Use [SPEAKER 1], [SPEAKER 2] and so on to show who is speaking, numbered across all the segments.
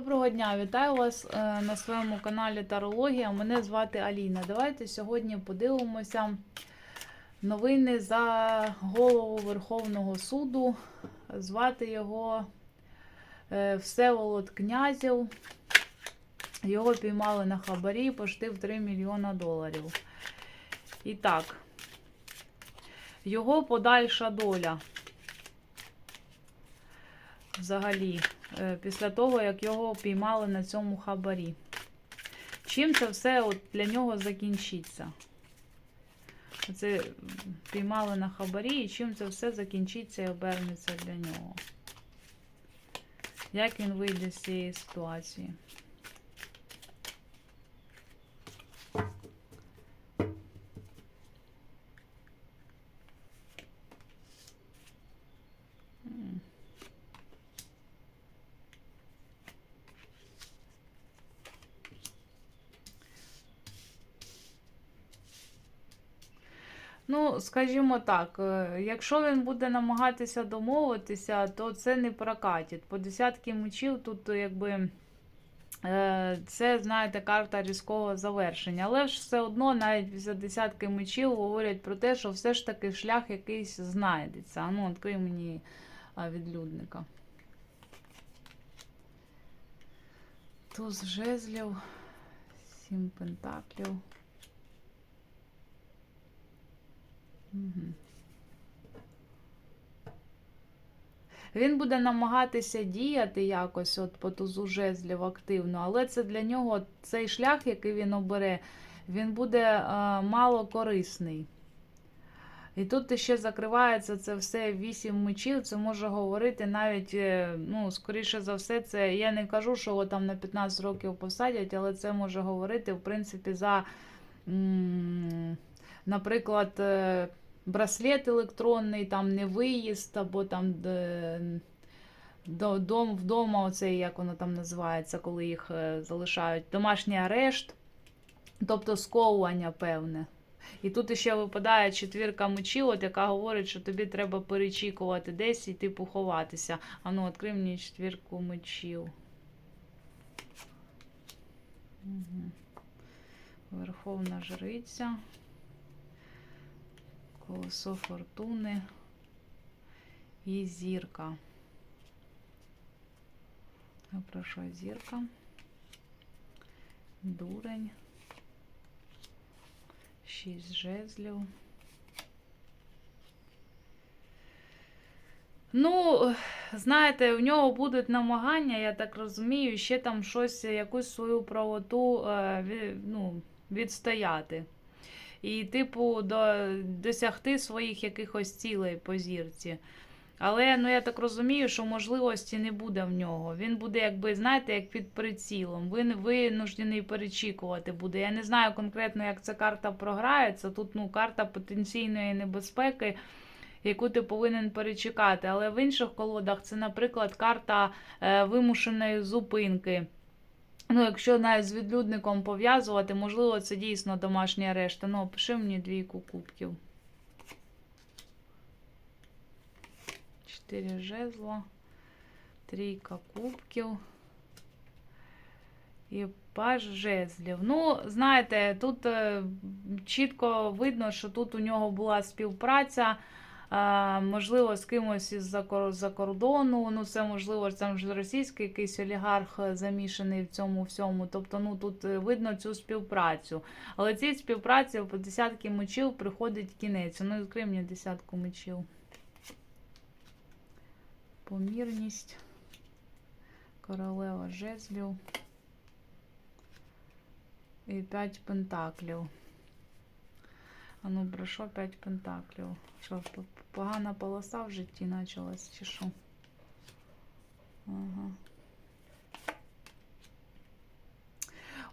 [SPEAKER 1] Доброго дня, вітаю вас е, на своєму каналі Тарологія. Мене звати Аліна. Давайте сьогодні подивимося новини за голову Верховного суду. Звати його е, Всеволод Князів. Його піймали на хабарі пошти в 3 мільйона доларів. І так, його подальша доля. Взагалі, е, після того, як його піймали на цьому хабарі. Чим це все от для нього закінчиться? Це піймали на хабарі, і чим це все закінчиться і обернеться для нього? Як він вийде з цієї ситуації? Ну, скажімо так, е, якщо він буде намагатися домовитися, то це не прокатить. По десятки мечів тут якби. е, Це, знаєте, карта різкого завершення. Але ж все одно, навіть після десятки мечів говорять про те, що все ж таки шлях якийсь знайдеться. А ну, відкрий мені відлюдника. Туз жезлів, сім пентаклів. Він буде намагатися діяти якось от по тузу жезлів активно, але це для нього цей шлях, який він обере, він буде е, мало корисний. І тут ще закривається це все вісім мечів. Це може говорити навіть, е, ну, скоріше за все, це я не кажу, що його там на 15 років посадять, але це може говорити, в принципі, за, наприклад, е, браслет електронний, там не виїзд, або там дом вдома, оцей, як воно там називається, коли їх е, залишають, домашній арешт, тобто сковування певне. І тут ще випадає четвірка мечів, от яка говорить, що тобі треба перечікувати десь і типу ховатися. А ну, відкрий мені четвірку мечів. Угу. Верховна жриця. Колесо фортуни і зірка. А про що зірка? Дурень. Шість жезлів. Ну, знаєте, в нього будуть намагання, я так розумію, ще там щось, якусь свою правоту е, ну, відстояти. І, типу, до, досягти своїх якихось цілей по зірці. Але ну я так розумію, що можливості не буде в нього. Він буде, якби, знаєте, як під прицілом. Він винуждений перечікувати буде. Я не знаю конкретно, як ця карта програється. Тут ну, карта потенційної небезпеки, яку ти повинен перечекати. Але в інших колодах це, наприклад, карта е, вимушеної зупинки. Ну, якщо навіть з відлюдником пов'язувати, можливо, це дійсно домашній арешт. Ну, пиши мені двійку кубків. Чотири жезла, трійка кубків. І паж жезлів. Ну, знаєте, тут е, чітко видно, що тут у нього була співпраця. Можливо, з кимось із-за кордону. Ну, це можливо, там ж російський якийсь олігарх е, замішаний в цьому всьому. Тобто, ну тут е, видно цю співпрацю. Але цій співпраці по десятки мечів приходить кінець. Ну, відкрий мені десятку мечів. Помірність. Королева жезлів. І 5 пентаклів. А ну, про що 5 пентаклів? Що, погана полоса в житті почалась, чи що? Ага.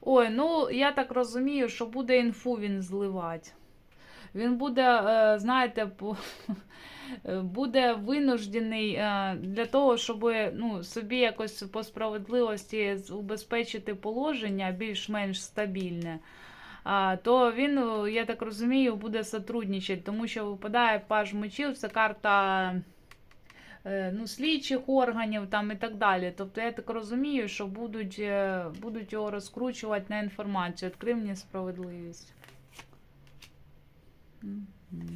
[SPEAKER 1] Ой, ну я так розумію, що буде інфу він зливати. Він буде, е, знаєте, буде винуждений е, для того, щоб ну, собі якось по справедливості убезпечити положення більш-менш стабільне. То він, е, я так розумію, буде сотрудничати, тому що випадає паж мечів, це карта е, ну, слідчих органів там і так далі. Тобто я так розумію, що будуть, е, будуть його розкручувати на інформацію. Відкрий мені справедливість.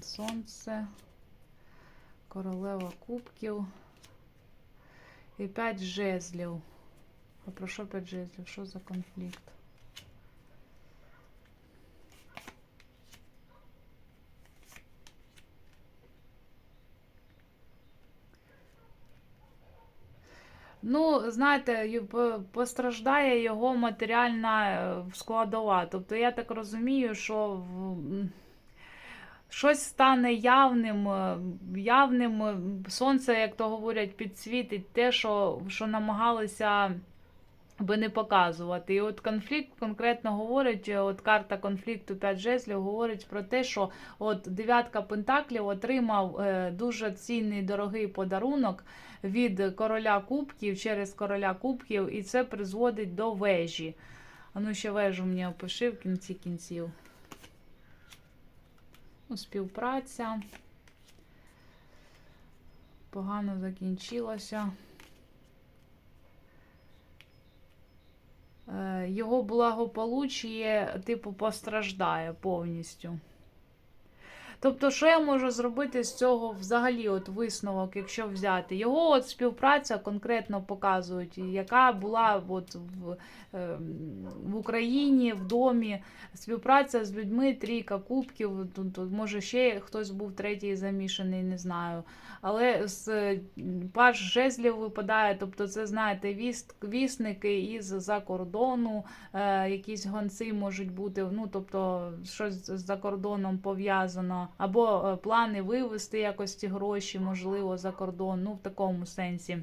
[SPEAKER 1] Сонце. Королева кубків. І п'ять жезлів. А про що п'ять жезлів? Що за конфлікт? Ну, знаєте, постраждає його матеріальна е, складова. Тобто я так розумію, що в- щось стане явним, е, явним е, сонце, як то говорять, підсвітить те, що, що намагалися би не показувати. І от конфлікт конкретно говорить, е, от карта конфлікту 5 жезлів говорить про те, що от дев'ятка пентаклів отримав е, дуже цінний дорогий подарунок від короля кубків через короля кубків, і це призводить до вежі. А ну ще вежу мені опиши в кінці кінців. Ну, співпраця. Погано закінчилося. Його благополуччя, типу, постраждає повністю. Тобто, що я можу зробити з цього взагалі от висновок, якщо взяти? Його от співпраця конкретно показують, яка була от в, ем, в Україні, в домі, співпраця з людьми, трійка кубків, тут, може ще хтось був третій замішаний, не знаю. Але з паж жезлів випадає, тобто це, знаєте, віст, вісники із-за кордону, е, якісь гонці можуть бути, ну, тобто щось за кордоном пов'язано, або е, плани вивезти якось ці гроші, можливо, за кордон, ну, в такому сенсі.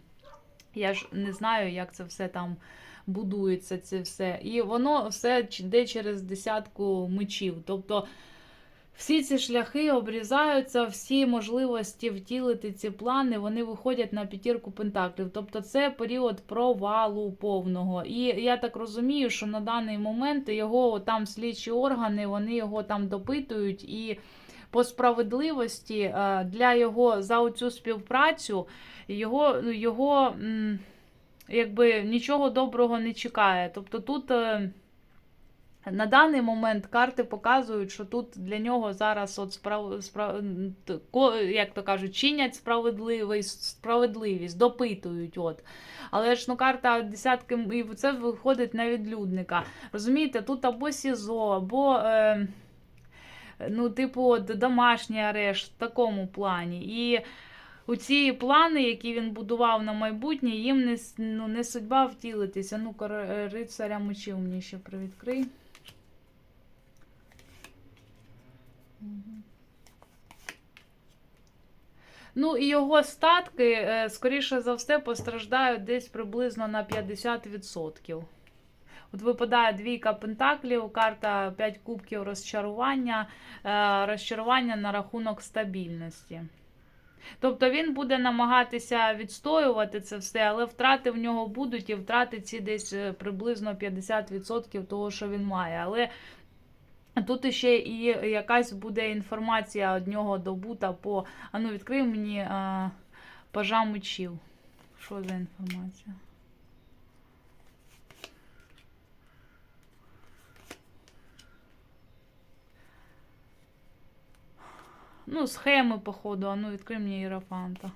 [SPEAKER 1] Я ж не знаю, як це все там будується, це все. І воно все йде через десятку мечів. Тобто всі ці шляхи обрізаються, всі можливості втілити ці плани, вони виходять на п'ятірку пентаклів. Тобто це період провалу повного. І я так розумію, що на даний момент його там слідчі органи, вони його там допитують і. По справедливості е, для його за оцю співпрацю його, його якби нічого доброго не чекає. Тобто тут е, на даний момент карти показують, що тут для нього зараз от справ, справ, як то кажуть, чинять справедливість, справедливість, допитують. От. Але ж ну карта десятки, і це виходить на відлюдника. Розумієте, тут або СІЗО, або. Е, Ну, типу, домашній арешт в такому плані. І у ці плани, які він будував на майбутнє, їм не, ну, не судьба втілитися. Ну, рицаря мечів мені ще привідкрий. Ну, і його статки, е, скоріше за все, постраждають десь приблизно на 50%. От випадає двійка пентаклів, карта 5 кубків розчарування, е, розчарування на рахунок стабільності. Тобто він буде намагатися відстоювати це все, але втрати в нього будуть, і втрати ці десь е, приблизно 50% того, що він має. Але тут іще і якась буде інформація від нього добута по. А ну, відкрий мені а, пажа мечів. Що за інформація? Ну, схеми, походу, а ну відкрий мені Єрофанта.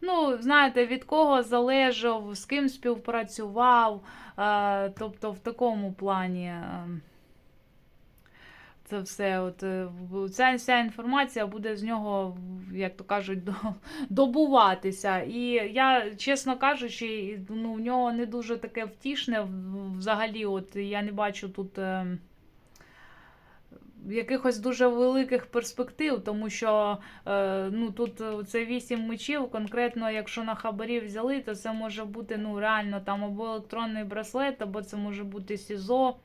[SPEAKER 1] Ну, знаєте, від кого залежав, з ким співпрацював, е, тобто в такому плані. Це все, от е, ця вся інформація буде з нього, як то кажуть, до, добуватися. І я, чесно кажучи, ну, в нього не дуже таке втішне взагалі. От я не бачу тут. е, Якихось дуже великих перспектив, тому що е, ну, тут це вісім мечів. Конкретно, якщо на хабарі взяли, то це може бути ну, реально там або електронний браслет, або це може бути СІЗО,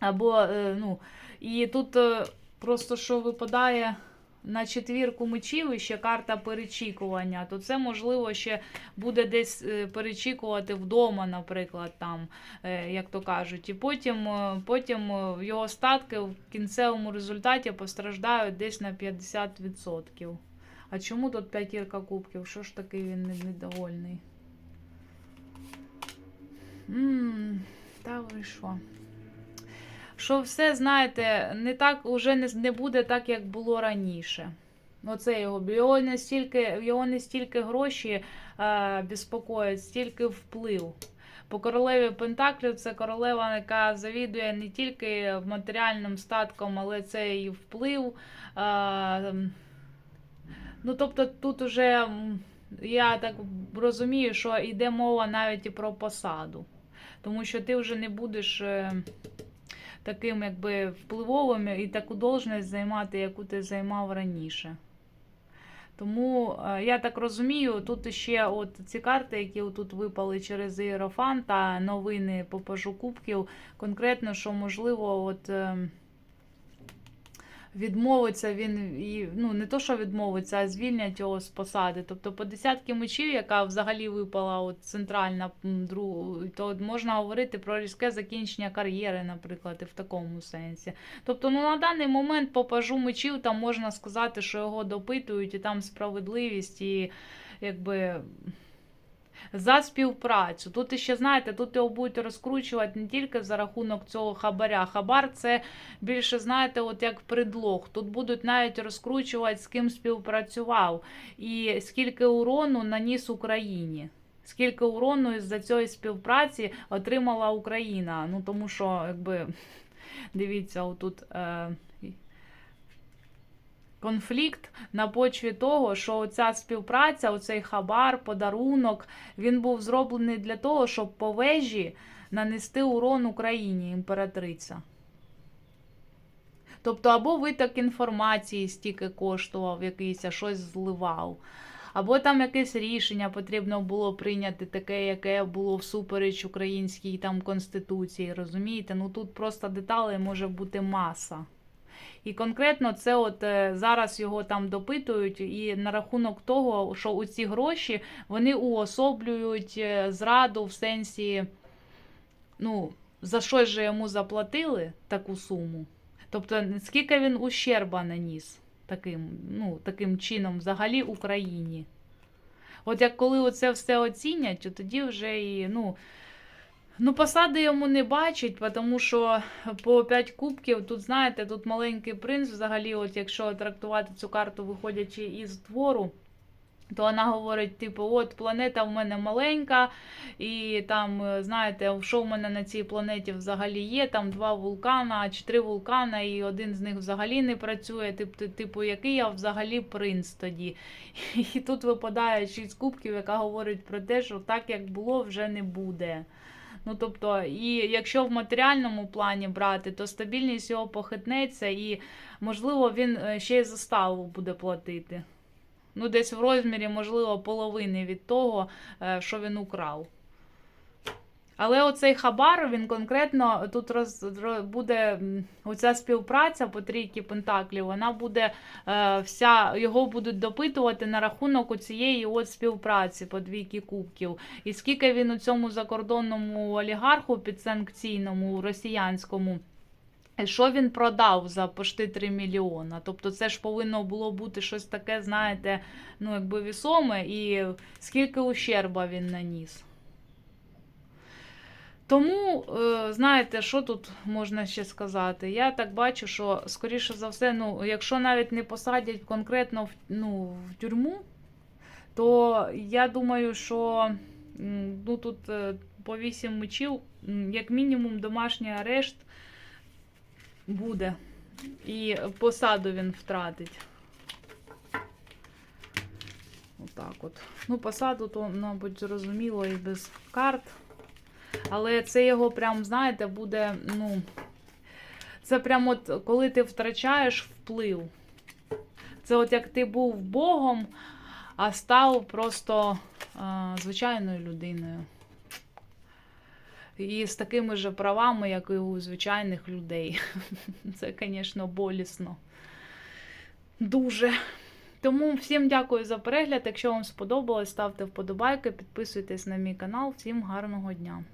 [SPEAKER 1] або ну, і тут е, просто що випадає на четвірку мечів і ще карта перечікування, то це можливо ще буде десь е, перечікувати вдома, наприклад, там, е, як то кажуть. І потім, потім його статки в кінцевому результаті постраждають десь на 50%. А чому тут п'ятірка кубків? Що ж такий він не- недовольний? Ммм, та ви що? Що все, знаєте, не так уже не, не буде так, як було раніше. Оце його. Його не стільки, його не стільки гроші е, безпокоять, стільки вплив. По королеві Пентаклів це королева, яка завідує не тільки матеріальним статком, але це і вплив. Е, ну, тобто тут уже я так розумію, що йде мова навіть і про посаду. Тому що ти вже не будеш е, таким якби впливовим і таку должність займати, яку ти займав раніше. Тому е, я так розумію, тут ще от ці карти, які тут випали через Іерофан та новини по пажу кубків, конкретно, що можливо, от. Відмовиться він і ну не то, що відмовиться, а звільнять його з посади. Тобто по десятки мечів, яка взагалі випала от центральна другу, то можна говорити про різке закінчення кар'єри, наприклад, і в такому сенсі. Тобто, ну на даний момент по пажу мечів там можна сказати, що його допитують, і там справедливість, і якби. За співпрацю. Тут іще, знаєте, тут його будуть розкручувати не тільки за рахунок цього хабаря. Хабар це більше, знаєте, от як предлог. Тут будуть навіть розкручувати, з ким співпрацював, і скільки урону наніс Україні. Скільки урону із-за цієї співпраці отримала Україна. Ну тому що, якби, дивіться, отут. Е, Конфлікт на почві того, що ця співпраця, оцей хабар, подарунок, він був зроблений для того, щоб по вежі нанести урон Україні, імператриця. Тобто, або виток інформації стільки коштував якийсь, а щось зливав. Або там якесь рішення потрібно було прийняти, таке, яке було всупереч українській там конституції. Розумієте? Ну тут просто деталей може бути маса. І конкретно це от е, зараз його там допитують, і на рахунок того, що у ці гроші вони уособлюють е, зраду в сенсі, ну, за що ж йому заплатили таку суму. Тобто, скільки він ущерба наніс таким, ну, таким чином взагалі Україні. От як коли оце все оцінять, то тоді вже і, ну. Ну, посади йому не бачить, тому що по 5 кубків, тут, знаєте, тут маленький принц, взагалі, от якщо трактувати цю карту, виходячи із твору, то вона говорить, типу, от планета в мене маленька, і там, знаєте, що в мене на цій планеті взагалі є, там два вулкана чи три вулкана, і один з них взагалі не працює. Типу, який я взагалі принц тоді. І тут випадає 6 кубків, яка говорить про те, що так, як було, вже не буде. Ну, тобто, і якщо в матеріальному плані брати, то стабільність його похитнеться, і, можливо, він е, ще й заставу буде платити. Ну, десь в розмірі, можливо, половини від того, е, що він украв. Але оцей хабар, він конкретно тут роз, ро- буде оця співпраця по трійки Пентаклів, вона буде е, вся, його будуть допитувати на рахунок цієї от співпраці по двійки кубків. І скільки він у цьому закордонному олігарху підсанкційному росіянському. Що він продав за пошти 3 мільйона? Тобто це ж повинно було бути щось таке, знаєте, ну якби вісоме, і скільки ущерба він наніс. Тому, е, знаєте, що тут можна ще сказати? Я так бачу, що, скоріше за все, ну, якщо навіть не посадять конкретно в, ну, в тюрму, то я думаю, що ну, тут е, по 8 мечів, як мінімум, домашній арешт буде. І посаду він втратить. Отак от. Ну, посаду, то, мабуть, зрозуміло і без карт. Але це його прям, знаєте, буде, ну. Це прям от коли ти втрачаєш вплив. Це от як ти був Богом, а став просто а, звичайною людиною. І з такими ж правами, як і у звичайних людей. Це, звісно, болісно. Дуже. Тому всім дякую за перегляд. Якщо вам сподобалось, ставте вподобайки, підписуйтесь на мій канал. Всім гарного дня!